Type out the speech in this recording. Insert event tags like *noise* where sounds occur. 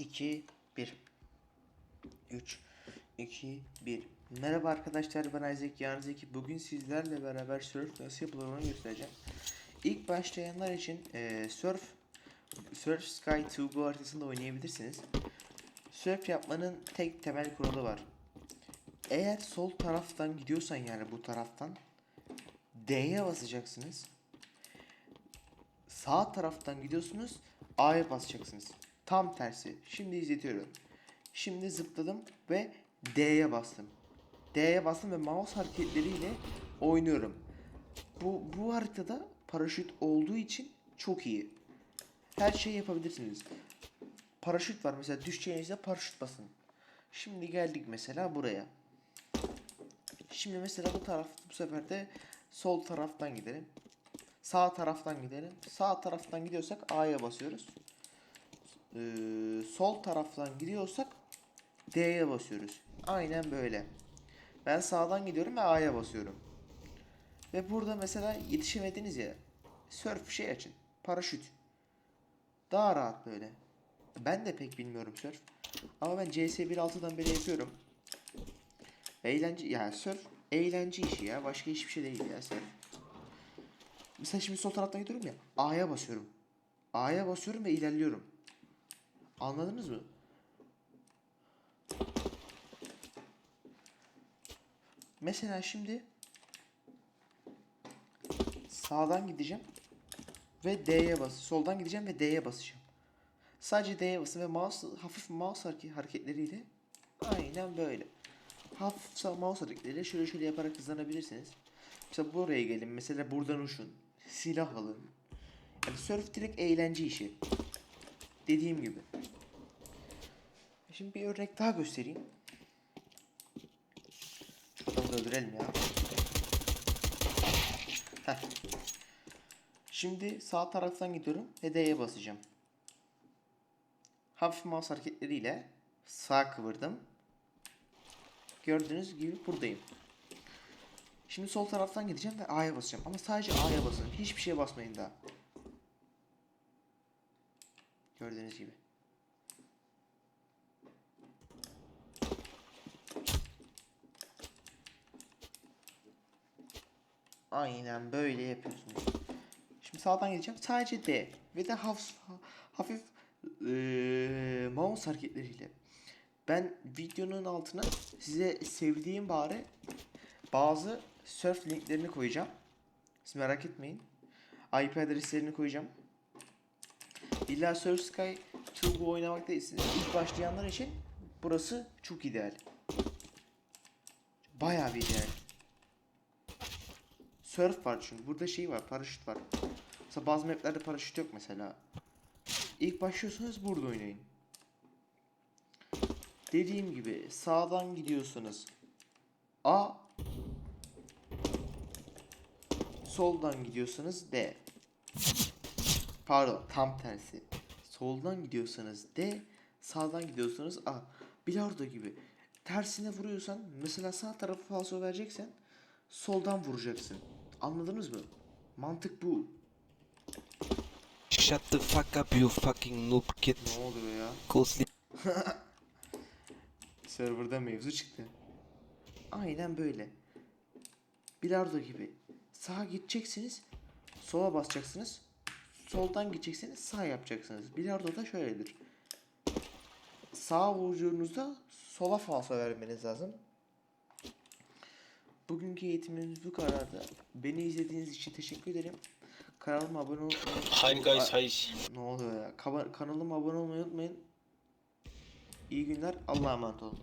2, 1. 3, 2, 1. Merhaba arkadaşlar ben Isaac Yarın. Bugün sizlerle beraber surf nasıl yapılır onu göstereceğim. İlk başlayanlar için eee, surf Surf Sky 2 bu haritasında oynayabilirsiniz. Surf yapmanın tek temel kuralı var. Eğer sol taraftan gidiyorsan yani bu taraftan D'ye basacaksınız. Sağ taraftan gidiyorsunuz A'ya basacaksınız. Tam tersi. Şimdi izletiyorum. Şimdi zıpladım ve D'ye bastım. D'ye bastım ve mouse hareketleriyle oynuyorum. Bu, bu haritada paraşüt olduğu için çok iyi. Her şeyi yapabilirsiniz. Paraşüt var mesela düşeceğinizde paraşüt basın. Şimdi geldik mesela buraya. Şimdi mesela bu taraf bu sefer de sol taraftan gidelim. Sağ taraftan gidelim. Sağ taraftan gidiyorsak A'ya basıyoruz. Ee, sol taraftan gidiyorsak D'ye basıyoruz. Aynen böyle. Ben sağdan gidiyorum ve A'ya basıyorum. Ve burada mesela yetişemediniz ya. Surf şey açın. Paraşüt. Daha rahat böyle. Ben de pek bilmiyorum surf. Ama ben CS 1.6'dan beri yapıyorum. Eğlence yani surf eğlence işi ya. Başka hiçbir şey değil ya surf. Mesela şimdi sol taraftan gidiyorum ya. A'ya basıyorum. A'ya basıyorum ve ilerliyorum. Anladınız mı? Mesela şimdi sağdan gideceğim ve D'ye bas. Soldan gideceğim ve D'ye basacağım. Sadece D'ye basın ve mouse hafif mouse hareke- hareketleriyle aynen böyle. Hafif mouse hareketleriyle şöyle şöyle yaparak hızlanabilirsiniz. Mesela buraya gelin. Mesela buradan uçun. Silah alın. Yani surf direkt eğlence işi. Dediğim gibi. Şimdi bir örnek daha göstereyim. Adamı da öldürelim ya. Heh. Şimdi sağ taraftan gidiyorum ve D'ye basacağım. Hafif mouse hareketleriyle sağ kıvırdım. Gördüğünüz gibi buradayım. Şimdi sol taraftan gideceğim ve A'ya basacağım. Ama sadece A'ya basın. Hiçbir şeye basmayın daha. Gördüğünüz gibi. Aynen böyle yapıyorsunuz. Şimdi sağdan gideceğim. Sadece D ve de hafif hafif eee, mouse hareketleriyle. Ben videonun altına size sevdiğim bari bazı surf linklerini koyacağım. Siz merak etmeyin. IP adreslerini koyacağım. İlla Surf Sky 2 bu oynamak değilsiniz. İlk başlayanlar için burası çok ideal. Bayağı bir ideal. Surf var çünkü. Burada şey var, paraşüt var. Mesela bazı maplerde paraşüt yok mesela. İlk başlıyorsanız burada oynayın. Dediğim gibi sağdan gidiyorsanız A soldan gidiyorsanız D. Pardon tam tersi. Soldan gidiyorsanız D, sağdan gidiyorsanız A. Bilardo gibi. Tersine vuruyorsan mesela sağ tarafı falso vereceksen soldan vuracaksın. Anladınız mı? Mantık bu. Shut the fuck up, you fucking noob kid. Ne oluyor ya? Go sleep. *laughs* Serverda mevzu çıktı. Aynen böyle. Bilardo gibi. Sağa gideceksiniz, sola basacaksınız. Soldan gideceksiniz, sağ yapacaksınız. Bilardo da şöyledir. Sağa vurduğunuzda sola falso vermeniz lazım. Bugünkü eğitimimiz bu kadardı. Beni izlediğiniz için teşekkür ederim. Kanalıma abone olmayı Hi guys, hi. Ne oluyor ya? Kanalıma abone olmayı unutmayın. İyi günler. Allah'a emanet olun.